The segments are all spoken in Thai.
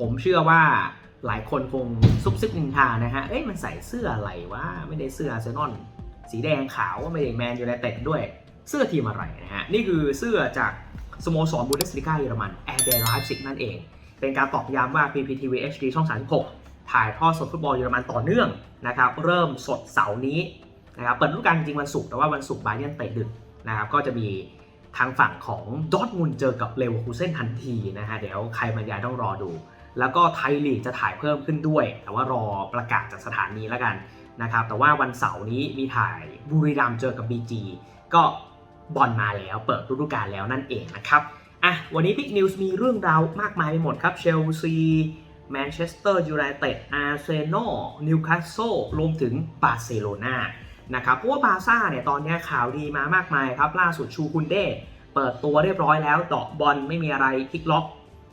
ผมเชื่อว่าหลายคนคงซุบซิบนินทานะฮะ เอ้ยมันใส่เสื้ออะไรวะ ไม่ได้เสื้ออาร์เซนอลสีแดงขาวไม่ได้แมนยูไนเต็ดด้วย เสื้อทีมอะไรนะฮะ นี่คือเสื้อจากสโมสรบูเดสลิก้าเยอรมันแอร์เดไลฟ์ซิกนั่นเอง เป็นการตอกย้ำว่า PPTV HD ช่อง 36 ถ่ายทอดสดฟุตบอลเยอรมันต่อเนื่องนะครับ เริ่มสดเสาร์นี้นะครับ เปิดฤดูกาลจริงวันศุกร์ แต่ว่าวันศุกร์บาเยนเตะดึกนะครับ ก็จะมีทางฝั่งของดอทมุนเจอกับเลเวอร์คูเซนทันทีนะฮะ เดี๋ยวใครบรรยายต้องรอดู แล้วก็ไทยลีกจะถ่ายเพิ่มขึ้นด้วย แต่ว่ารอประกาศจากสถานีแล้วกันนะครับ แต่ว่าวันเสาร์นี้มีถ่ายบุรีรัมย์เจอกับ BG ก็บอลมาแล้วเปิดฤดูกาลแล้วนั่นเองนะครับอะวันนี้พิกนิวส์มีเรื่องราวมากมายไปหมดครับเชลซีแมนเชสเตอร์ยูไนเต็ดอาร์เซนอลนิวคาสเซิลรวมถึงบาร์เซโลนานะครับเพราะว่าบาร์ซ่าเนี่ยตอนนี้ข่าวดีมามากมายครับ ล่าสุดชูคุนเด้เปิดตัวเรียบร้อยแล้วเดอกบอลไม่มีอะไรพลิกล็อก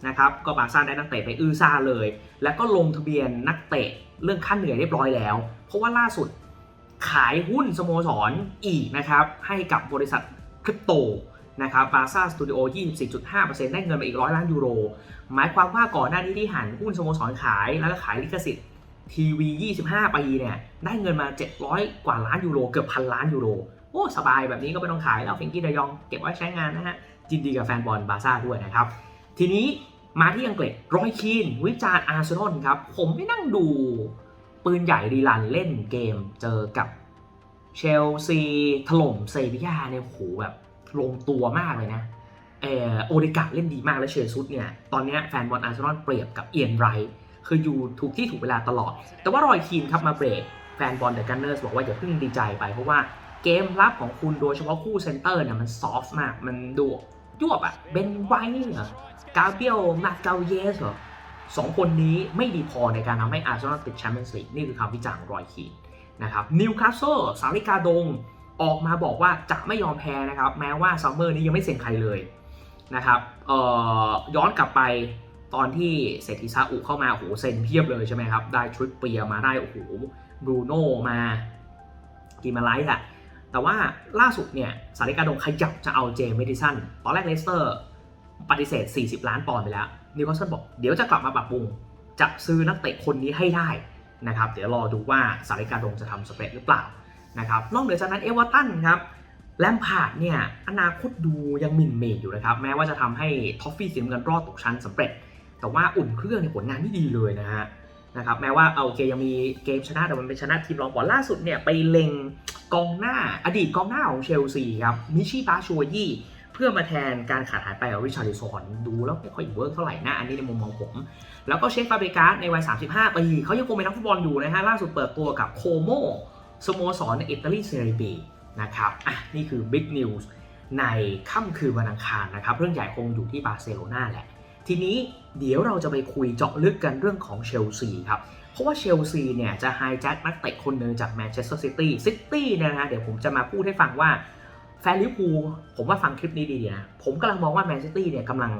นะครับก็บาซ่าได้นักเตะไปอื้อซ่าเลย แล้วก็ลงทะเบียนนักเตะเรื่องค่าเหนื่อยเรียบร้อยแล้ว เพราะว่าล่าสุดขายหุ้นสโมสรอีกนะครับให้กับบริษัทคริปโตนะครับบาซ่าสตูดิโอ 24.5%ได้เงินมาอีก100ล้านยูโร หมายความว่าก่อนหน้านี้ที่หันหุ้นสโมสรขายแล้วก็ขายลิขสิทธิ์ทีวี 25 ปีเนี่ยได้เงินมา 700 กว่าล้านยูโร เกือบพันล้านยูโร โอ้สบายแบบนี้ก็ไม่ต้องขายแล้วฟิงกี้ดยองเก็บไว้ใช้งานนะฮะยินดีกับแฟนบอลบาซ่าด้วยนะครับ ทีนี้มาที่อังกฤษรอยคีนวิจารณ์อาร์เซนอลครับ ผมไม่นั่งดูปืนใหญ่รีลันเล่นเกมเจอกับเชลซีถล่มเซบียาเนี่ยโหแบบลงตัวมากเลยนะเออโอเดกาเล่นดีมากและเชซุสเนี่ย ตอนนี้แฟนบอลอาร์เซนอลเปรียบกับเอียนไรท์คืออยู่ถูกที่ถูกเวลาตลอด แต่ว่ารอยคีนครับมาเบรกแฟนบอลเดอะกันเนอร์สบอกว่าอย่าเพิ่งดีใจไปเพราะว่าเกมรับของคุณโดยเฉพาะคู่เซนเตอร์เนี่ยมันซอฟต์มาก มันดู ยวบอะเบนไวท์เหรอกาเบียลมาเกาเยสเหรอสองคนนี้ไม่ดีพอในการทำให้อาร์เซนอลติดแชมเปี้ยนส์ลีกนี่คือคำวิจารณ์งรอยคีนนะครับนิวคาสเซิลสาริกาดงออกมาบอกว่าจะไม่ยอมแพ้นะครับ แม้ว่าซัมเมอร์นี้ยังไม่เซ็นใครเลยนะครับย้อนกลับไปตอนที่เศรษฐีซาอุเข้ามาโอ้โหเซ็นเพียบเลยใช่ไหมครับ ได้ทริปเปียมาได้โอ้โหบรูโน่มากิมาไลท์อะ แต่ว่าล่าสุดเนี่ยสาริกาดงขยับจะเอาเจมส์เมดิสันตอนแรกเลสเตอร์ปฏิเสธ 40 ล้านปอนด์ไปแล้วนิวคาสเซิลบอกเดี๋ยวจะกลับมาปรับปรุงจะซื้อนักเตะคนนี้ให้ได้นะครับเดี๋ยวรอดูว่าสาริกาดงจะทำสเปรดหรือเปล่านะครับนอกเหนือจากนั้นเอเวอร์ตันครับแลมพาร์ดเนี่ยอนาคตดูยังมินเมย์อยู่นะครับแม้ว่าจะทำให้ท็อฟฟี่สีน้ำเงินรอดตกชั้นสำเร็จ แต่ว่าอุ่นเครื่องในผลงานที่ดีเลยนะฮะนะครับแม้ว่าเอาโอเคยังมีเกมชนะแต่มันเป็นชนะทีมรองก่อนล่าสุดเนี่ยไปเล็ง กองหน้าอดีตกองหน้าของเชลซีครับมิชิบาชัวยี่เพื่อมาแทนการขาดหายไปของริชาร์ลิซอนดูแล้วไม่ค่อยเวิร์กเท่าไหร่นะอันนี้ในมุมมองผม แล้วก็เชฟฟาเบกาสในวัย 35 ปีเขายังคงเป็นนักฟุตบอลอยู่นะฮะล่าสุดเปิดตัวกับโคโมสโมสรในอิตาลีเซเรียบีนะครับอะนี่คือ Big News ในค่ำคืนวันอังคารนะครับ เรื่องใหญ่คงอยู่ที่บาร์เซโลนาแหละ ทีนี้เดี๋ยวเราจะไปคุยเจาะลึกกันเรื่องของเชลซีครับ ราะว่าเชลซีเนี่ยจะไฮแจ็คนักเตะคนหนึ่งจากแมนเชสเตอร์ซิตี้ซิตี้นี่ยนะเดี๋ยวผมจะมาพูดให้ฟังว่าแฟนลิเวอร์พูลผมว่าฟังคลิปนี้ดีนะ ผมกำลังมองว่าแมนซิตี้เนี่ยกำลัง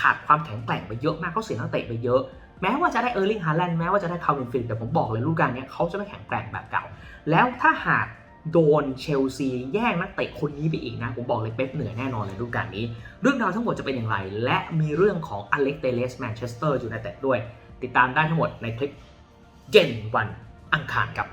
ขาดความแข็งแกร่งไปเยอะมากเขาเสียนักเตะไปเยอะ แม้ว่าจะได้เออร์ลิงฮาแลนด์แม้ว่าจะได้คาร์วินฟิลด์แต่ผมบอกเลยฤดูกกาลเนี้ยเขาจะไม่แข็งแกร่งแบบเก่า แล้วถ้าหากโดนเชลซีแย่งนักเตะคนนี้ไปอีกนะ ผมบอกเลยเป๊ปเหนื่อยแน่นอนในฤดูกกาลนี้ เรื่องราวทั้งหมดจะเป็นอย่างไร และมีเรื่องของอเล็กเตเลสแมนเชสเตอร์ยูไนเต็ดด้วย ติดตามได้ทั้งหมดในคลิป เย็นวันอังคารครับ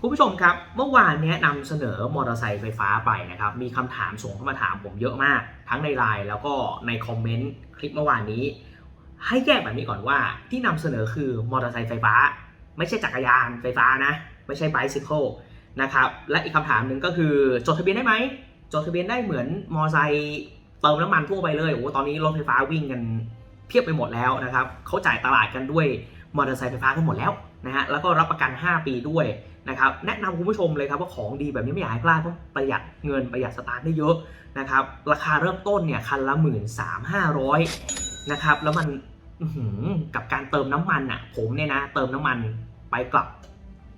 คุณผู้ชมครับ เมื่อวานนี้นำเสนอมอเตอร์ไซค์ไฟฟ้าไปนะครับ มีคำถามส่งเข้ามาถามผมเยอะมาก ทั้งในไลน์แล้วก็ในคอมเมนต์คลิปเมื่อวานนี้ ให้แยกแบบนี้ก่อนว่าที่นำเสนอคือมอเตอร์ไซค์ไฟฟ้า ไม่ใช่จักรยานไฟฟ้านะ ไม่ใช่ไบซิเคิลนะครับ และอีกคำถามหนึ่งก็คือจดทะเบียนได้ไหมจดทะเบียนได้เหมือนมอไซค์ เติมน้ำมันทั่วไปเลยโอ้โหตอนนี้รถไฟฟ้าวิ่งกันเพียบไปหมดแล้วนะครับเขาจ่ายตลาดกันด้วยมอเตอร์ไซค์ไฟฟ้ากันหมดแล้วนะฮะแล้วก็รับประกัน 5 ปีด้วยนะครับแนะนำคุณผู้ชมเลยครับว่าของดีแบบนี้ไม่อยากให้พลาดต้องประหยัดเงินประหยัดสตางค์ได้เยอะนะครับราคาเริ่มต้นเนี่ยคันละหมื่นสามห้าร้อยนะครับแล้วมันกับการเติมน้ำมันอะผมเนี่ยนะเติมน้ำมันไปกลับ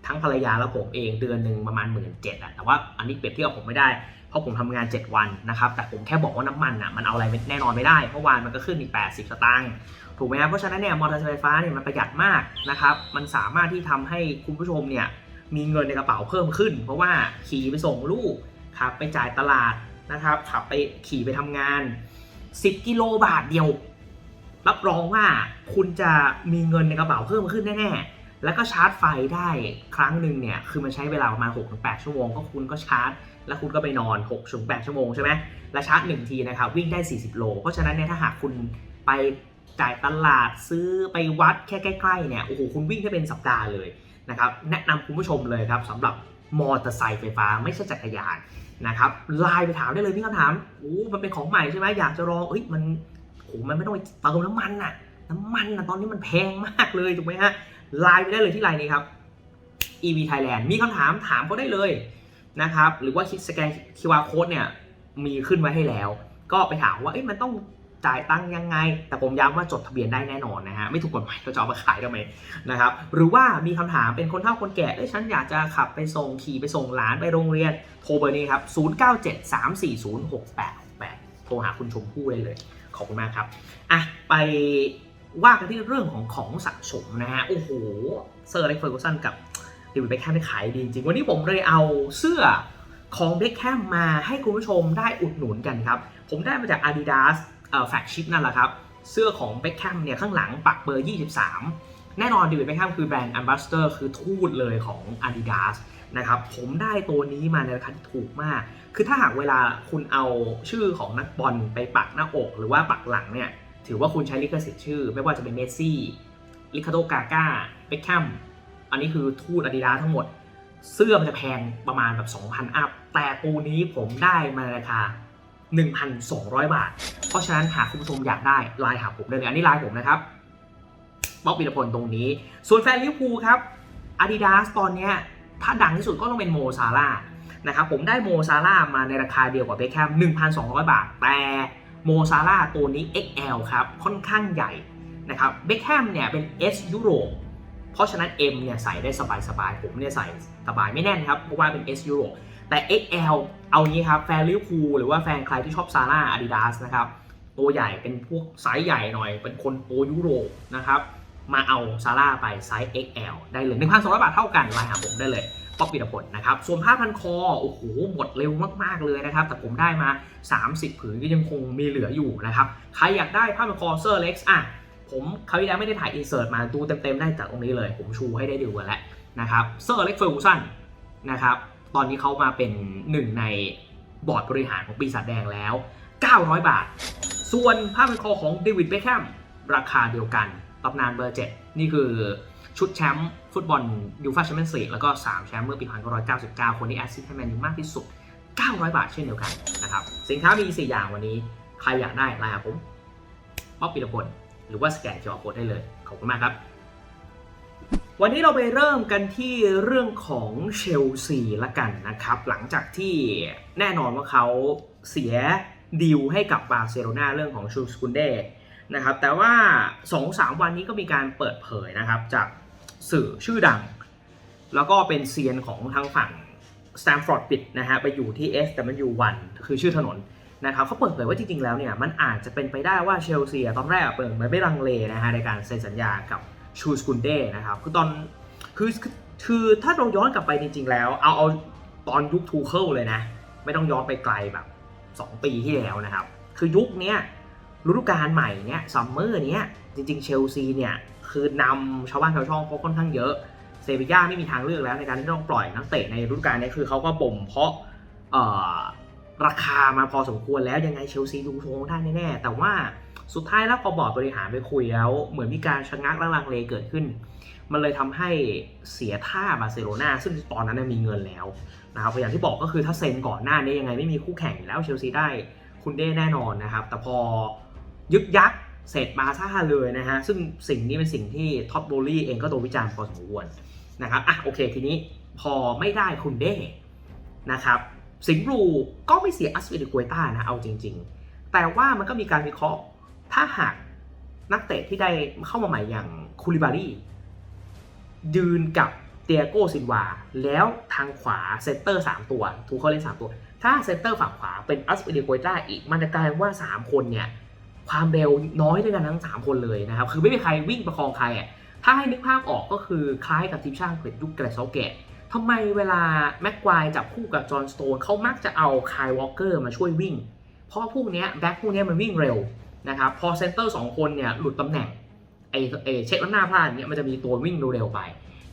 ทั้งภรรยาและผมเองเดือนหนึ่งประมาณหมื่นเจ็ดอะแต่ว่าอันนี้เปรียบเทียบผมไม่ได้ ราะผมทำงาน 7 วันนะครับ แต่ผมแค่บอกว่าน้ำมันอะมันเอาอะไรแน่นอนไม่ได้เพราะวานมันก็ขึ้นอีก80 สตางค์ถูกไหมครับเพราะฉะนั้นเนี่ยมอเตอร์ไซค์ไฟฟ้าเนี่ยมันประหยัดมากนะครับ มันสามารถที่ทำให้คุณผู้ชมเนี่ยมีเงินในกระเป๋าเพิ่มขึ้น เพราะว่าขี่ไปส่งลูกขับไปจ่ายตลาดนะครับขับไปขี่ไปทำงาน 10 กิโลบาทเดียว รับรองว่าคุณจะมีเงินในกระเป๋าเพิ่มขึ้นแน่ๆแล้วก็ชาร์จไฟได้ครั้งหนึ่งเนี่ยคือมันใช้เวลาประมาณ6-8ชั่วโมงก็คุณก็ชาร์จ แล้วคุณก็ไปนอน6-8ชั่วโมงใช่ไหมและชาร์จหนึ่งทีนะครับวิ่งได้ 40 โล เพราะฉะนั้นเนี่ยถ้าหากคุณไปจ่ายตลาดซื้อไปวัดแค่ใกล้ๆเนี่ยโอ้โหคุณวิ่งได้เป็นสัปดาห์เลยนะครับแนะนำคุณผู้ชมเลยครับสำหรับมอเตอร์ไซค์ไฟฟ้าไม่ใช่จักรยานนะครับไลน์ไปถามได้เลยพี่คำถามโอ้มันเป็นของใหม่ใช่ไหมอยากจะลองเอ้ยมันโอ้มันไม่ต้องไปเติมน้ำมันน่ะน้ำมันน่ะตอนนี้มันแพงมากเลยถูกไหมฮะไลน์ไปได้เลยที่ไลน์นี้ครับ EV Thailand มีคำถามถามเขาได้เลย นะครับ หรือว่าคิดสแกน QR code เนี่ยมีขึ้นไว้ให้แล้ว ก็ไปถามว่ามันต้องจ่ายตังยังไง แต่ผมย้ำว่าจดทะเบียนได้แน่นอนนะฮะ ไม่ถูกกฎหมายเราจะเอามาขายทำไมนะครับ หรือว่ามีคำถามเป็นคนเฒ่าคนแก่ เอ้ยฉันอยากจะขับไปส่งขี่ไปส่งหลานไปโรงเรียน โทรเบอร์นี้ครับ 0973406868 โทรหาคุณชมพู่ได้เลย ขอบคุณมากครับ อะ ไปว่ากันที่เรื่องของของสะสมนะฮะ โอ้โห เซอร์อเล็กเฟอร์กูสันกับ ดวิดเบคแฮมได้ขายดีจริง วันนี้ผมเลยเอาเสื้อของเบคแฮมมาให้คุณผู้ชมได้อุดหนุนกันครับ ผมได้มาจาก Adidas เอ่อแฟกชิพนั่นแหละครับ เสื้อของเบคแฮมเนี่ยข้างหลังปักเบอร์ 23 แน่นอนดิวิดเบคแฮมคือแบรนด์ a อ b บ s สเตอร์คือทูตเลยของ Adidas นะครับผมได้ตัวนี้มาในราคาที่ถูกมาก คือถ้าหากเวลาคุณเอาชื่อของนักบอลไปปักหน้าอกหรือว่าปักหลังเนี่ยถือว่าคุณใช้ลิขสิทธิ์ชื่อ ไม่ว่าจะเป็นเมสซี่ ลิคาโดกาก้า เบคแฮม อันนี้คือทูตอาดิดาทั้งหมด เสื้อมันจะแพงประมาณแบบ2,000 อัพ แต่ปูนี้ผมได้มาในราคา 1,200 บาท เพราะฉะนั้นหากคุณผู้ชมอยากได้ไลน์หาผมได้เลย อันนี้ไลน์ผมนะครับบ๊อบปีรพลตรงนี้ ส่วนแฟนลิเวอร์พูลครับอาดิดาสตอนเนี้ยถ้าดังที่สุดก็ต้องเป็นโมซาร่านะครับผมได้โมซาร่ามาในราคาเดียวกับเบคแฮม1,200 บาท แต่โมซาร่าตัวนี้ XL ครับ ค่อนข้างใหญ่นะครับเบคแฮมเนี่ยเป็น S ยุโรป เพราะฉะนั้น M เนี่ยใส่ได้สบายๆผมเนี่ยใส่สบายไม่แน่นครับเพราะว่าเป็น S ยุโรปแต่ XL เอางี้ครับแฟนลิเวอร์พูลหรือว่าแฟนใครที่ชอบซาร่าอาดิดาสนะครับตัวใหญ่เป็นพวกไซส์ใหญ่หน่อย เป็นคนตัวยุโรปนะครับมาเอาซาร่าไปไซส์ XL ได้เลย 1,200 บาทเท่ากันไลน์หาผมได้เลยป๊อปปีดผลนะครับ ส่วนผ้าพันคอ โอ้โห หมดเร็วมาก ๆ เลยนะครับ แต่ผมได้มา 30 ผืนก็ยังคงมีเหลืออยู่นะครับ ใครอยากได้ผ้าพันคอเซอร์เล็กซ์อะ ผมคราวที่แล้วไม่ได้ถ่ายอินเสิร์ตมาดูเต็มๆได้จากตรงนี้เลย ผมชูให้ได้ดูกันแล้วนะครับเซอร์เล็กเฟอร์กูสันนะครับตอนนี้เขามาเป็นหนึ่งในบอร์ดบริหารของปีศาจแดงแล้ว 900 บาท ส่วนผ้าพันคอของเดวิดเบคแฮมราคาเดียวกันตำนานเบอร์7นี่คือชุดแชมป์ฟุตบอลยูฟ่าแชมเปี้ยนส์ลีกแล้วก็ 3 แชมป์เมื่อปี 1999 คนที่แอสซิสต์ให้แมนยูมากที่สุด 900 บาทเช่นเดียวกันนะครับ สินค้ามี 4 อย่างวันนี้ ใครอยากได้ไลน์ผมป๊อปปีละพล หรือว่าสแกน QR Code ได้เลย ขอบคุณมากครับ วันนี้เราไปเริ่มกันที่เรื่องของเชลซีละกันนะครับ หลังจากที่แน่นอนว่าเขาเสียดีลให้กับบาร์เซโลนาเรื่องของชูสกุนเดนะครับ แต่ว่า 2-3 วันนี้ก็มีการเปิดเผยนะครับ จากสื่อชื่อดัง แล้วก็เป็นเซียนของทางฝั่งสแตมฟอร์ดบิดนะฮะไปอยู่ที่ SW1 คือชื่อถนน นะครับเขาเปิดเผยว่าจริงๆ แล้วเนี่ยมันอาจจะเป็นไปได้ว่าเชลซีตอนแรกเปิดไม่ไม่ลังเลนะฮะในการเซ็นสัญญากับชูสกุนเด้นะครับคือตอนคือคือถ้าเราย้อนกลับไปจริง ๆ แล้ว เอาเอาตอนยุคทูเคิลเลยนะ ไม่ต้องย้อนไปไกลแบบ 2 ปีที่แล้วนะครับ คือยุคเนี้ยฤดูกาลใหม่เนี้ยซัมเมอร์เนี้ยจริง ๆ เชลซีเนี่ยคือนำชาวบ้านชาวช่องเขาค่อนข้างเยอะเซบีย่าไม่มีทางเลือกแล้วในการที่ต้องปล่อยนักเตะในฤดูกาลนี้คือเขาก็บ่มเพาะเอ่อ ราคามาพอสมควรแล้วยังไงเชลซีดูทรงได้แน่แต่ว่าสุดท้ายแล้วพอบอร์ดบริหารไปคุยแล้ว เหมือนมีการชะงักและลังเลเกิดขึ้น มันเลยทำให้เสียท่าบาร์เซโลนาซึ่งตอนนั้นมีเงินแล้วนะครับอย่างที่บอกก็คือถ้าเซ็นก่อนหน้านี้ยังไงไม่มีคู่แข่งแล้วเชลซีได้คุณได้แน่นอนนะครับ แต่พอยึกยักเสร็จมาซ่าเลยนะฮะ ซึ่งสิ่งนี้เป็นสิ่งที่ท็อปโบลี่เองก็โดนวิจารณ์พอสมควรนะครับอะโอเคทีนี้พอไม่ได้คุณเด้นะครับ สิงห์บลูก็ไม่เสียอัสเวดิกวยต้านะเอาจริง ๆ แต่ว่ามันก็มีการวิเคราะห์ ถ้าหากนักเตะที่ได้เข้ามาใหม่อย่างคูลิบารียืนกับเตียโกซินวา แล้วทางขวาเซนเตอร์ 3 ตัวทูเขาเล่น 3 ตัว ถ้าเซนเตอร์ฝั่งขวาเป็นอัสเวดิกยต้าอีก มันจะกลายเป็นว่า 3 คนเนี่ย ความเร็วน้อยด้วยกันทั้ง 3 คนเลยนะครับ คือไม่มีใครวิ่งประคองใครอะถ้าให้นึกภาพออกก็คือคล้ายกับทีมชาติอังกฤษยุคเกรซเกต ทำไมเวลาแม็กควายจับคู่กับจอห์นสโตนเขามักจะเอาคายวอลเกอร์มาช่วยวิ่ง เพราะพวกนี้แบ็คพวกนี้มันวิ่งเร็วนะครับพอเซนเตอร์สองคนเนี่ยหลุดตำแหน่งไอ้ไอ้เช็คล้านหน้าพลาดเนี่ยมันจะมีตัววิ่งเร็วๆไป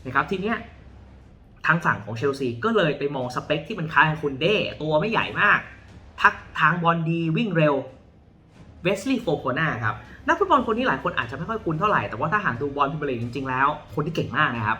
นะครับทีเนี้ยทางฝั่งของเชลซีก็เลยไปมองสเปคที่มันคล้ายคุณเด้ตัวไม่ใหญ่มาก ทักทางบอลดีวิ่งเร็วเวสลีย์โฟโคนาครับนักฟุตบอลคนนี้หลายคนอาจจะไม่ค่อยคุ้นเท่าไหร่ แต่ว่าถ้าหากดูบอลพิมพ์ลีจริงๆแล้ว คนที่เก่งมากนะครับ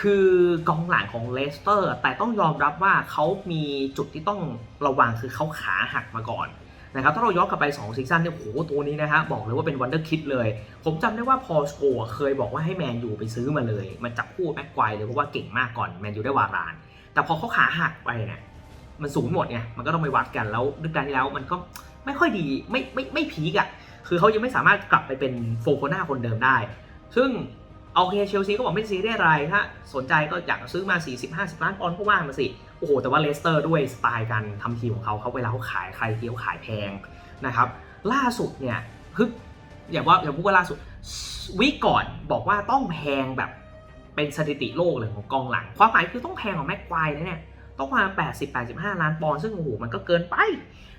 คือกองหลังของเลสเตอร์ แต่ต้องยอมรับว่าเขามีจุดที่ต้องระวังคือเขาขาหักมาก่อนนะครับถ้าเราย้อนกลับไป2ซีซั่นเนี่ยโหตัวนี้นะฮะบอกเลยว่าเป็นวันเดอร์คิดเลย ผมจำได้ว่าพอสโกเคยบอกว่าให้แมนยูไปซื้อมาเลยมาจับคู่แม็กควายเลยเพราะว่าเก่งมากก่อนแมนยูได้วาราน แต่พอเขาขาหักไปเนี่ยมันสูงหมดไงมันก็ต้องไปวัดกันแล้วดูกาลที่แล้วมันก็ไม่ค่อยดีไม่ไม่ไม่พีกอะคือเขายังไม่สามารถกลับไปเป็นโฟโคนาคนเดิมได้ ซึ่ง โอเคเชลซีก็บอกไม่ซีเรียสอะไรถ้าสนใจก็อยากซื้อมา 40-50 ล้านปอนด์ก็ว่ามาสิ โอ้โห แต่ว่าเลสเตอร์ด้วยสไตล์การทำทีมของเขาเขาเวลาเขาขายใครเทีเขาขายแพงนะครับ ล่าสุดเนี่ยคืออย่าว่าอย่าพูดว่าล่าสุดวิก่อนบอกว่าต้องแพงแบบเป็นสถิติโลกเลยของกองหลัง ความหมายคือต้องแพงของแม็กควายนะเนี่ยต้องมา 80-85 ล้านปอนด์ซึ่งโอ้โหมันก็เกินไป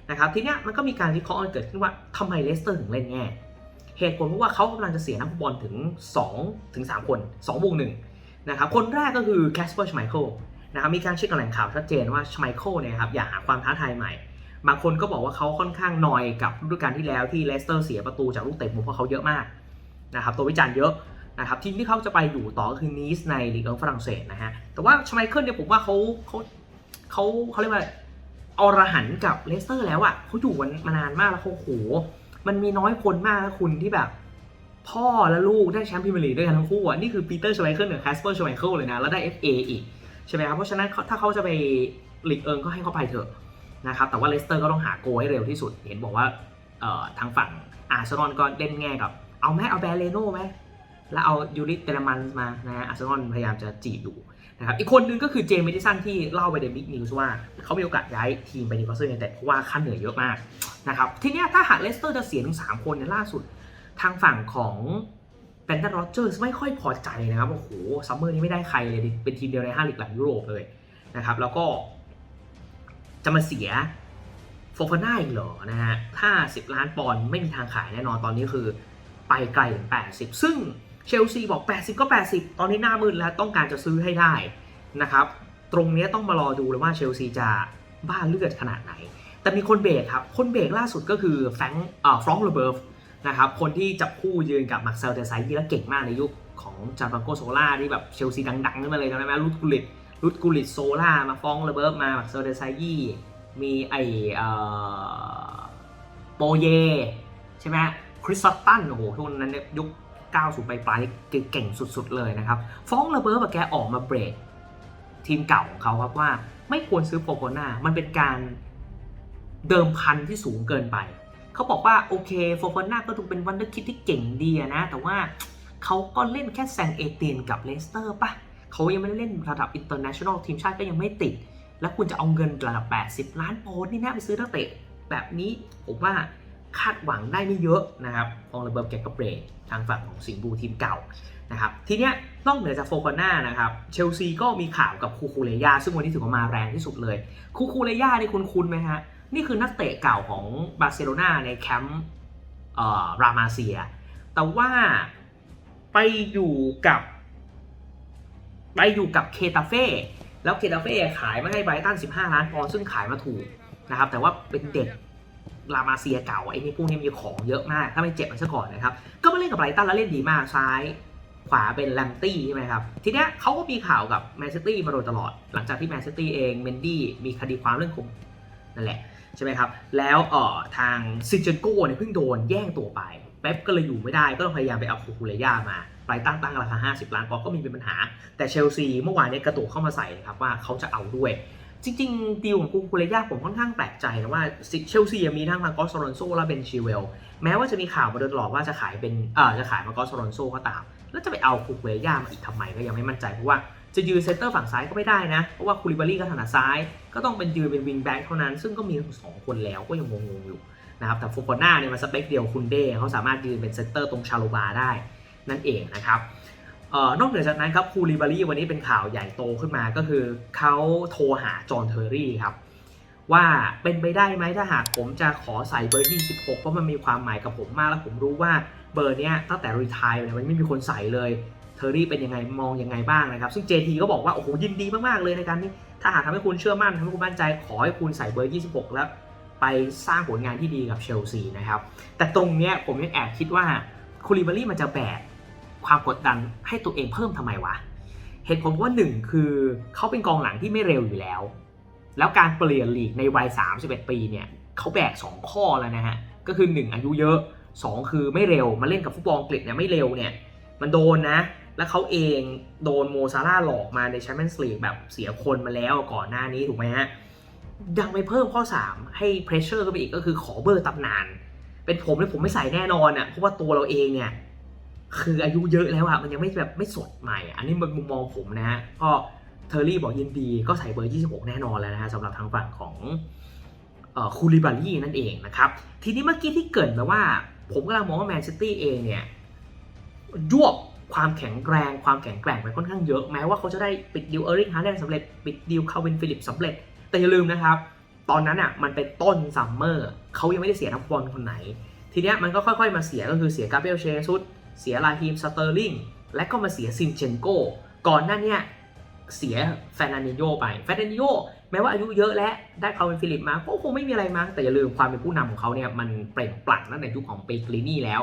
นะครับทีเนี้ยมันก็มีการวิเคราะห์เกิดขึ้นว่าทำไมเลสเตอร์ถึงเล่นแง่ เหตุผลเพราะว่าเขากำลังจะเสียนักฟุตบอลถึง2ถึง3คน2วก1นะครับคนแรกก็คือแคสเปอร์ชไมเคิลนะครับมีการเช็คกับแหล่งข่าวชัดเจนว่าชไมเคิลเนี่ยครับอยากหาความท้าทายใหม่ บางคนก็บอกว่าเขาค่อนข้างนอยกับฤดูกาลที่แล้วที่เลสเตอร์เสียประตูจากลูกเตะมุมเพราะเขาเยอะมากนะครับตัววิจารณ์เยอะนะครับทีมที่เขาจะไปอยู่ต่อก็คือนีสในลีกของฝรั่งเศสนะฮะแต่ว่าชไมเคิลเนี่ยผมว่าเขาเขาเขาเขาเรียกว่าอรหันกับเลสเตอร์แล้วอะ่ะเขาอยู่มานานมากแล้วเขาโห มันมีน้อยคนมากนะคุณที่แบบ พ่อและลูกได้แชมป์พรีเมียร์ลีกด้วยกันทั้งคู่อะนี่คือปีเตอร์ชไมเคิลกับแคสเปอร์ชไมเคิลเลยนะ แล้วได้ FA อีก ใช่ไหมครับ เพราะฉะนั้นถ้าเขาจะไปลีกเอิงก็ให้เขาไปเถอะนะครับแต่ว่าเลสเตอร์ก็ต้องหาโกให้เร็วที่สุด เห็นบอกว่าเอ่อทางฝั่งอาร์เซนอลก็เล่นแง่กับ เอาไหมเอาแบรเลโน่ไหมแล้วเอายูริเตเลมันมานะฮะอาร์เซนอลพยายามจะจีบอยู่ นะครับอีกคนนึงก็คือเจมส์เมดิสันที่เล่าไปในบิ๊กนิวส์ว่าเขามีโอกาสย้ายทีมไปนิวคาสเซิลยูไนเต็ดเพราะว่าค่าเหนื่อยเยอะมากนะครับทีนี้ถ้าหากเลสเตอร์จะเสียถึง3คนในล่าสุดทางฝั่งของแบนดันโรเจอร์สไม่ค่อยพอใจนะครับโอ้โหซัมเมอร์นี้ไม่ได้ใครเลยเป็นทีมเดียวใน5ลีกหลังยุโรปเลยนะครับแล้วก็จะมาเสียโฟฟาน่าอีกเหรอนะฮะถ้า 10 ล้านปอนด์ไม่มีทางขายแน่นอนตอนนี้คือไปไกลถึง80 ซึ่ง เชลซีบอก 80 ก็ 80 ตอนนี้หน้ามืดแล้วต้องการจะซื้อให้ได้นะครับตรงนี้ต้องมารอดูเลยว่าเชลซีจะบ้าเลือดขนาดไหน แต่มีคนเบรกครับ คนเบรกล่าสุดก็คือแฟงค์อ่าฟรองก์เลเบิร์ฟนะครับคนที่จับคู่ยืนกับมาร์เซลเดซายี่แล้วเก่งมากในยุคของจานฟังโกโซล่าที่แบบเชลซีดังๆขึ้นมาเลยจำได้ไหมรุดกุลิตรุดกุลิตโซล่ามาฟรองก์เลเบิร์ฟมามาร์เซลเดซายยี่มีไอเอ่อโปเยใช่ไหมคริสตันโอ้โหทุกนนั้นเนี่ยยุค 90ปลายๆนี่เก่งสุดๆเลยนะครับฟรองก์เลเบิร์ฟแกออกมาเบรกทีมเก่าของเขาครับว่าไม่ควรซื้อโฟโกนามันเป็นการเดิมพันที่สูงเกินไป เขาบอกว่า โอเคโฟฟาน่าก็ดูเป็นวันเดอร์คิดที่เก่งดีนะ แต่ว่าเขาก็เล่นแค่แซงเอเตียนกับเลสเตอร์ปะเขายังไม่ได้เล่นระดับอินเตอร์เนชั่นแนลทีมชาติก็ยังไม่ติด แล้วคุณจะเอาเงินระดับ 80 ล้านปอนด์นี่นะไปซื้อนักเตะแบบนี้ผมว่า คาดหวังได้ไม่เยอะนะครับฟองระเบิดแกก็เบรกทางฝั่งของสิงห์บูทีมเก่านะครับทีเนี้ยนอกเหนือจากโฟฟาน่านะครับเชลซีก็มีข่าวกับคูคูเลยาซึ่งวันนี้ถือว่ามาแรงที่สุดเลยคูคูเลยานี่คุณคุณไหมฮะนี่คือนักเตะเก่าของบาร์เซโลนาในแคมป์รามาเซีย แต่ว่าไปอยู่กับ ไปอยู่กับเคตาเฟ่แล้วเคตาเฟ่ขายมาให้ไบรตัน 15 ล้านปอนด์ซึ่งขายมาถูกนะครับแต่ว่าเป็นเด็ก รามาเซียเก่าไอ้นี่พวกนี้มีของเยอะมากถ้าไม่เจ็บมันซะก่อนนะครับ ก็มาเล่นกับไรตันแล้วเล่นดีมากซ้ายขวาเป็นแลมตี้ใช่ไหมครับ ทีเนี้ยเขาก็มีข่าวกับแมนซิตี้มาโดยตลอด หลังจากที่แมนซิตี้เองเมนดี้มีคดีความเรื่องคมนั่นแหละใช่ไหมครับ แล้วเอ่อทางซิเจนโก้เนี่ยเพิ่งโดนแย่งตัวไปเป๊ปก็เลยอยู่ไม่ได้ก็ต้องพยายามไปเอาคูคูเลย่ามาไปตั้งตั้งราคา 50 ล้านปอนด์ก็มีเป็นปัญหา แต่เชลซีเมื่อวานเนี้กระตุกเข้ามาใส่นะครับว่าเขาจะเอาด้วย จริงๆดีลของคูคูเลย่าผมค่อนข้างแปลกใจนะว่าเชลซีมีทั้งมาโกสโรนโซและเบนชิเวลแม้ว่าจะมีข่าวมาโดยตลอดว่าจะขายเป็นเอ่อจะขายมาโกสโรนโซก็ตาม แล้วจะไปเอาคูคูเลย่ามาอีกทำไมก็ยังไม่มั่นใจเพราะว่าจะยืนเซนเตอร์ฝั่งซ้ายก็ไม่ได้นะ เพราะว่าคูลิบารีก็ถนัดซ้าย ก็ต้องเป็นยืนเป็นวิงแบ็คเท่านั้น ซึ่งก็มีทั้งสองคนแล้วก็ยังงงๆอยู่นะครับ แต่โฟโกน่าเนี่ยมันสเปคเดียวคุณเด้เขาสามารถยืนเป็นเซนเตอร์ตรงชาโลบาได้นั่นเองนะครับ นอกเหนือจากนั้นครับคูลิบารีวันนี้เป็นข่าวใหญ่โตขึ้นมาก็คือเขาโทรหาจอห์นเทอร์รี่ครับว่าเป็นไปได้ไหมถ้าหากผมจะขอใส่เบอร์ 26 เพราะมันมีความหมายกับผมมาก แล้วผมรู้ว่าเบอร์เนี้ยตั้งแต่รีทายเนี่ยมันไม่มีคนใส่เลยเทอร์รี่เป็นยังไงมองยังไงบ้างนะครับ ซึ่ง JT ก็บอกว่า โอ้โหยินดีมาก ๆ เลยในการที่ถ้าหากทำให้คุณเชื่อมั่นทำให้คุณมั่นใจขอให้คุณใส่เบอร์ 26 แล้ว ไปสร้างผลงานที่ดีกับเชลซีนะครับแต่ตรงเนี้ยผมยังแอบคิดว่าคูลิบารีมันจะแบก ความกดดันให้ตัวเองเพิ่มทำไมวะเหตุผลว่าหนึ่งคือเขาเป็นกองหลังที่ไม่เร็วอยู่แล้ว แล้วการเปลี่ยนลีกในวัย 31 ปีเนี่ยเขาแบก 2 ข้อแล้วนะฮะ ก็คือ 1 อายุเยอะ 2 คือไม่เร็ว มาเล่นกับฟุตบอลอังกฤษเนี่ยไม่เร็วเนี่ย มันโดนนะ แล้วเขาเองโดนโมซาร่าหลอกมาในแชมเปี้ยนส์ลีกแบบเสียคนมาแล้วก่อนหน้านี้ถูกไหมฮะ ยังไปเพิ่มข้อ 3 ให้เพรสเชอร์ขึ้นไปอีกก็คือขอเบอร์ตำนาน เป็นผมเนี่ยผมไม่ใส่แน่นอนอะเพราะว่าตัวเราเองเนี่ย คืออายุเยอะแล้วอะมันยังไม่แบบไม่สดใหม่ อันนี้มันมุมมองผมนะฮะก็เทอร์รี่บอกยินดีก็ใส่เบอร์ 26 แน่นอนแล้วนะฮะสำหรับทางฝั่งของคูลิบารีนั่นเองนะครับ ทีนี้เมื่อกี้ที่เกิดมาว่า ผมกำลังมองว่าแมนซิตี้เองเนี่ยยวบความแข็งแรงความแข็งแกร่งไปค่อนข้างเยอะแม้ว่าเขาจะได้ปิดดิวเออริงฮาร์แลนด์สำเร็จปิดดิวคาวินฟิลิปสำเร็จ แต่อย่าลืมนะครับ ตอนนั้นอะมันเป็นต้นซัมเมอร์เขายังไม่ได้เสียนักบอลคนไหน ทีเนี้ยมันก็ค่อยๆมาเสียก็คือเสียกาเบรียลเชซุส เสียลาฮีมสเตอร์ลิงและก็มาเสียซินเชนโก ก่อนหน้าเนี้ยเสียแฟร์นันดิโยไปแฟร์นันดิโยแม้ว่าอายุเยอะและได้คาวินฟิลิปมาก็คงไม่มีอะไรมากแต่อย่าลืมความเป็นผู้นำของเขาเนี่ยมันเปล่งปลั่งตั้งแต่ยุคของเปกลินี่แล้ว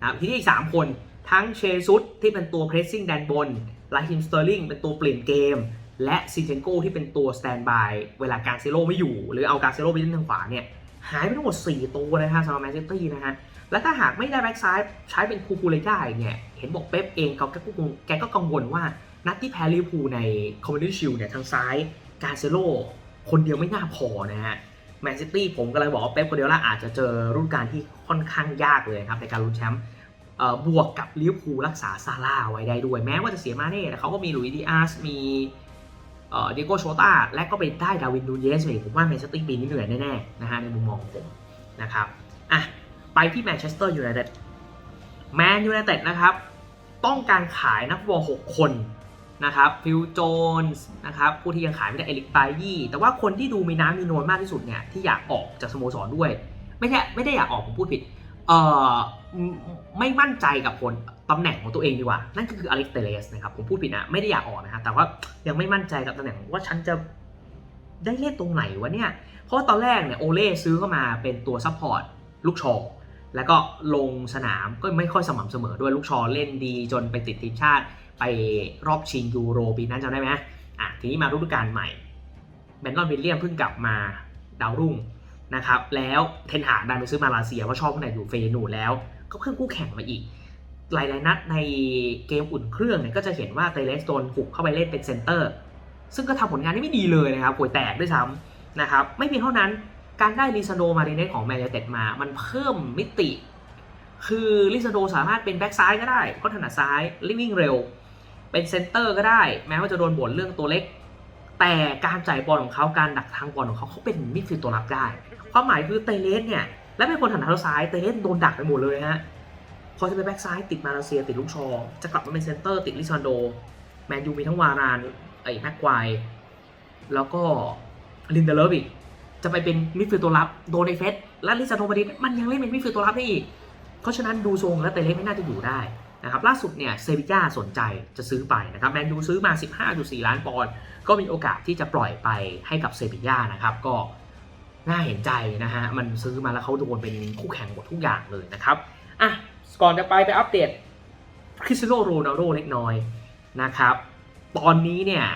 นะทีนี้อีก 3 คนทั้งเชซุสที่เป็นตัวเพรสซิ่งแดนบนลาฮิมสเตอร์ลิงเป็นตัวเปลี่ยนเกม และซินเชนโกที่เป็นตัวสแตนบายเวลาการเซโลไม่อยู่ หรือเอาการเซโลไปเล่นทางขวาเนี่ยหายไปทั้งหมด 4 ตัวนะฮะสำหรับแมนเชสเตอร์นะฮะ และถ้าหากไม่ได้แบ็กซ้ายใช้เป็นคูคูเลก้าอีกเนี่ยเห็นบอกเป๊ปเองเขาแกก็แกก็กังวลว่านัดที่แพ้ลิเวอร์พูลในคอมมิวนิชิลเนี่ยทางซ้ายกาเซโลคนเดียวไม่น่าพอนะฮะแมนซิตี้ผมก็เลยบอกว่าเป๊ปคนเดียวละอาจจะเจอรุ่นการที่ค่อนข้างยากเลยครับในการลุ้นแชมป์บวกกับลิเวอร์พูลรักษาซาร่าไว้ได้ด้วย แม้ว่าจะเสียมาเน่แต่เขาก็มีลุยดิอาสมีเดโกโชตาและก็ไปได้ดาวินนูเยสอีกผมว่าแมนซิตี้ปีนี้เหนื่อยแน่ๆนะฮะในมุมมองผมนะครับอะ ไปที่แมนเชสเตอร์ยูไนเต็ดแมนยูไนเต็ดนะครับ ต้องการขายนักฟุตบอล6คนนะครับฟิลโจนส์นะครับผู้ที่ยังขายไม่ได้เอลิกไบยี่แต่ว่าคนที่ดูมีน้ำมีนวลมากที่สุดเนี่ยที่อยากออกจากสโมสรด้วย ไม่ใช่ไม่ได้อยากออกผมพูดผิดเอ่อไม่มั่นใจกับผลตำแหน่งของตัวเองดีกว่า นั่นก็คืออเล็กเตเลสนะครับผมพูดผิดนะไม่ได้อยากออกนะฮะแต่ว่ายังไม่มั่นใจกับตำแหน่งว่าฉันจะได้เล่นตรงไหนวะเนี่ยเพราะตอนแรกเนี่ยโอเล่ซื้อเข้ามาเป็นตัวซัพพอร์ตลูกชอ แล้วก็ลงสนามก็ไม่ค่อยสม่ำเสมอด้วยลูกชอเล่นดีจนไปติดทีมชาติไปรอบชิงยูโรปีนั้นจำได้ไหมอะทีนี้มาฤดูกาลใหม่แบนนอนวิลเลียมเพิ่งกลับมาดาวรุ่งนะครับแล้วเทนหากดันไปซื้อมาเลเซียว่าะชอบคนไหนอยู่เฟยนูแล้วก็เพิ่มคู่แข่งมาอีก หลายๆนัดในเกมอุ่นเครื่องเนี่ยก็จะเห็นว่าเตเลสโดนหุกเข้าไปเล่นเป็นเซนเตอร์ซึ่งก็ทำผลงานได้ไม่ดีเลยนะครับป่วยแตกด้วยซ้ำนะครับไม่เพียงเท่านั้น การได้ลิซาโดมาเรเนสของแมนยูเต็ดมา มันเพิ่มมิติ คือลิซาโดสามารถเป็นแบ็กซ้ายก็ได้ ก็ถนัดซ้ายวิ่งเร็ว เป็นเซนเตอร์ก็ได้ แม้ว่าจะโดนบ่นเรื่องตัวเล็ก แต่การจ่ายบอลของเขาการดักทางบอลของเขาเขาเป็นมิดฟิลด์ตัวรับได้ ความหมายคือเตเลสเนี่ย และเป็นคนถนัดเท้าซ้าย เตเลสโดนดักไปหมดเลยฮะ พอจะเป็นแบ็กซ้ายติดมาเลเซียติดลูกชอจะกลับมาเป็นเซนเตอร์ติดลิซาโด แมนยูมีทั้งวารานไอ้แม็กควายแล้วก็ลินเดเลอร์อีก จะไปเป็นมิดฟิลด์ตัวรับโดนในเฟสและลิซาโดมาดินมันยังเล่นเป็นมิดฟิลด์ตัวรับได้อีก เพราะฉะนั้นดูทรงแล้วเตเล็กไม่น่าจะอยู่ได้นะครับล่าสุดเนี่ยเซบิจ้าสนใจจะซื้อไปนะครับแมนยูซื้อมา 15.4 ล้านปอนด์ก็มีโอกาสที่จะปล่อยไปให้กับเซบิจ้านะครับก็น่าเห็นใจนะฮะมันซื้อมาแล้วเขาโดนเป็นคู่แข่งหมดทุกอย่างเลยนะครับอะก่อนจะไปไปอัปเดตคริสเตียโนโรนัลโดเล็กน้อยนะครับตอนนี้เนี่ย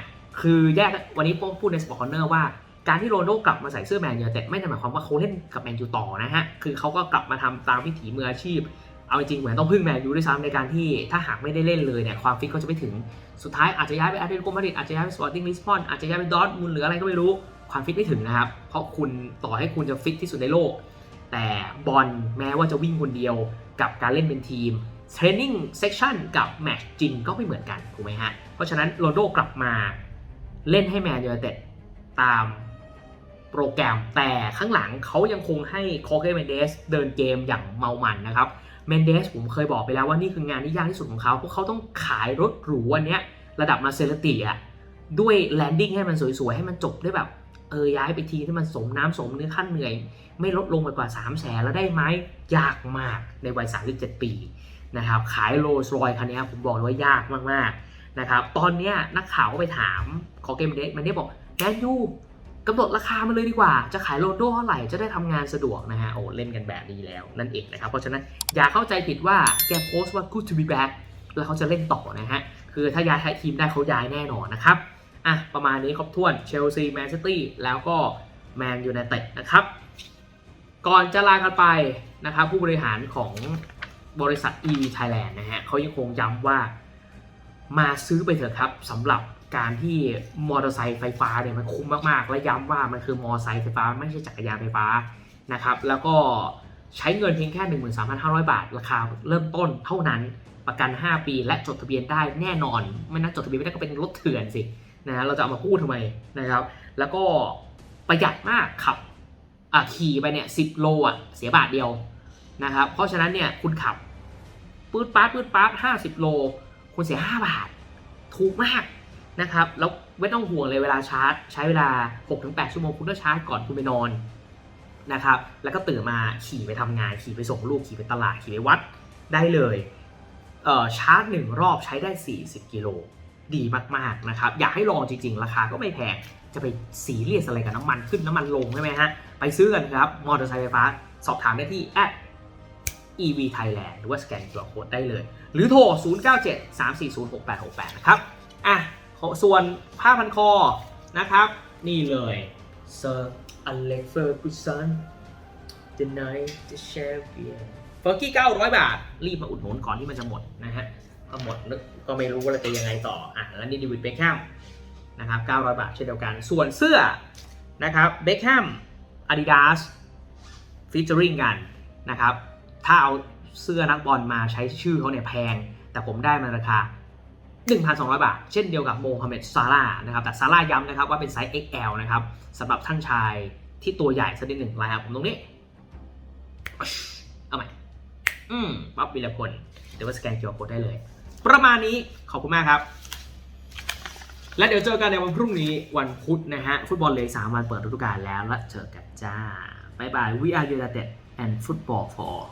คือแยกวันนี้พูดในสปอร์ตคอนเนอร์ว่า การที่โรนลโดกลับมาใส่เสื้อแมนยูเต็ดไม่ได้หมายความว่าเขาเล่นกับแมนยูต่อนะฮะ คือเขาก็กลับมาทำตามวิถีมืออาชีพ เอาจริงเหมือนต้องพึ่งแมนยูด้วยซ้ำในการที่ถ้าหากไม่ได้เล่นเลยเนี่ยความฟิตก็จะไม่ถึง สุดท้ายอาจจะย้ายไปอาร์เตติโกมาดริดอาจจะย้ายไปสปอร์ติ้งลิสบอนอาจจะย้ายไปดอทมุนหรืออะไรก็ไม่รู้ ความฟิตไม่ถึงนะครับ เพราะคุณต่อให้คุณจะฟิตที่สุดในโลก แต่บอลแม้ว่าจะวิ่งคนเดียวกับการเล่นเป็นทีมเทรนนิ่งเซสชั่นกับแมตช์จริงก็ไม่เหมือนกันถูกไหมฮะ เพราะฉะนั้นโรนโดกลับมาเล่นให้แมนยูเต็ดตาม โปรแกรม แต่ข้างหลังเขายังคงให้คอเกเมเดสเดินเกมอย่างเมามันนะครับเมนเดสผมเคยบอกไปแล้วว่านี่คืองานที่ยากที่สุดของเขาเพราะเขาต้องขายรถหรูอันเนี้ยระดับมาเซเลติอะด้วยแลนดิ้งให้มันสวยๆ ให้มันจบได้แบบเออย้ายไปทีที่มันสมน้ำสมเนื้อขั้นเหนื่อย ไม่ลดลงไปกว่า 3 0 0แสนแล้วได้ไหมยากมากในวัย 37 ปีนะครับขายโรลส์รอยคันนี้ผมบอกเลยว่ายากมากๆนะครับตอนนี้นักข่าวก็ไปถามขอเกมเดสมันได้บอกแมนยู กำหนดราคามาเลยดีกว่า จะขายโรนลโดเท่าไหร่จะได้ทำงานสะดวกนะฮะโอ้เล่นกันแบบนี้แล้วนั่นเองนะครับ เพราะฉะนั้นอย่าเข้าใจผิดว่าแกโพสต์ว่า good to be back แล้วเขาจะเล่นต่อนะฮะ คือถ้าย้ายทีมได้เขาย้ายแน่นอนนะครับ อะ ประมาณนี้ครบถ้วนเชลซีแมนซิตี้แล้วก็แมนยูไนเต็ดนะครับ ก่อนจะลากันไปนะครับ ผู้บริหารของบริษัท e Thailand นะฮะเขายังคงย้ำว่ามาซื้อไปเถอะครับสำหรับ การที่มอเตอร์ไซค์ไฟฟ้าเนี่ยมันคุ้มมากๆ และย้ำว่ามันคือมอเตอร์ไซค์ไฟฟ้าไม่ใช่จักรยานไฟฟ้านะครับแล้วก็ใช้เงินเพียงแค่ 13,500 บาท ราคาเริ่มต้นเท่านั้นประกัน 5 ปี และจดทะเบียนได้แน่นอน ไม่น่าจดทะเบียนไม่ได้ก็เป็นรถเถื่อนสินะเราจะเอามาพูดทำไมนะครับ แล้วก็ประหยัดมากขับขี่ไปเนี่ย10โลอะเสียบาทเดียวนะครับเพราะฉะนั้นเนี่ยคุณขับปื๊ดป๊าดปื๊ดป๊าด50โล คุณเสีย 5 บาท ถูกมาก นะครับแล้วไม่ต้องห่วงเลยเวลาชาร์จ ใช้เวลา 6-8 ชั่วโมงคุณก็ชาร์จก่อนคุณไปนอนนะครับแล้วก็ตื่นมาขี่ไปทำงาน ขี่ไปส่งลูกขี่ไปตลาดขี่ไปวัดได้เลยเอ่อชาร์จหนึ่งรอบใช้ได้ 40 กิโลดีมากๆนะครับอยากให้ลองจริง ๆ ราคาก็ไม่แพงจะไปสีเรียสอะไรกับน้ำมันขึ้นน้ำมันลงใช่ไหมฮะ ไปซื้อกันครับ มอเตอร์ไซค์ไฟฟ้า สอบถามได้ที่แอด EV Thailand หรือว่าสแกน QR Code ได้เลย หรือโทร 097 340 6868 นะครับ อะ ส่วนผ้าพันคอนะครับ นี่เลย Sir Alex Ferguson The Night The Champion เฟอร์กี้900 บาท รีบมาอุดหนุนก่อนที่มันจะหมดนะฮะก็หมดแล้วก็ไม่รู้ว่าเราจะยังไงต่ออะแล้วนี่ดิวิดเบคแฮมนะครับ900 บาทเช่นเดียวกัน ส่วนเสื้อนะครับเบคแฮม Adidas ฟีเจอริงกันนะครับ ถ้าเอาเสื้อนักบอลมาใช้ชื่อเขาเนี่ยแพง แต่ผมได้มาราคา 1,200 บาท เช่นเดียวกับโมฮัมเหม็ดซาร่านะครับแต่ซาร่าย้ำนะครับว่าเป็นไซส์ XL นะครับสำหรับท่านชายที่ตัวใหญ่สักนิดหนึ่งลายครับผมตรงนี้ เอาใหม่ อืมปั๊บวิรพลเดี๋ยวว่าสแกนเคียร์โคดได้เลย ประมาณนี้ขอบคุณมากครับ และเดี๋ยวเจอกันในวันพรุ่งนี้วันพุธนะฮะ ฟุตบอลเลย3วันเปิดฤดูกาลแล้วแล้วเจอกันจ้าบายบาย We are United and football for all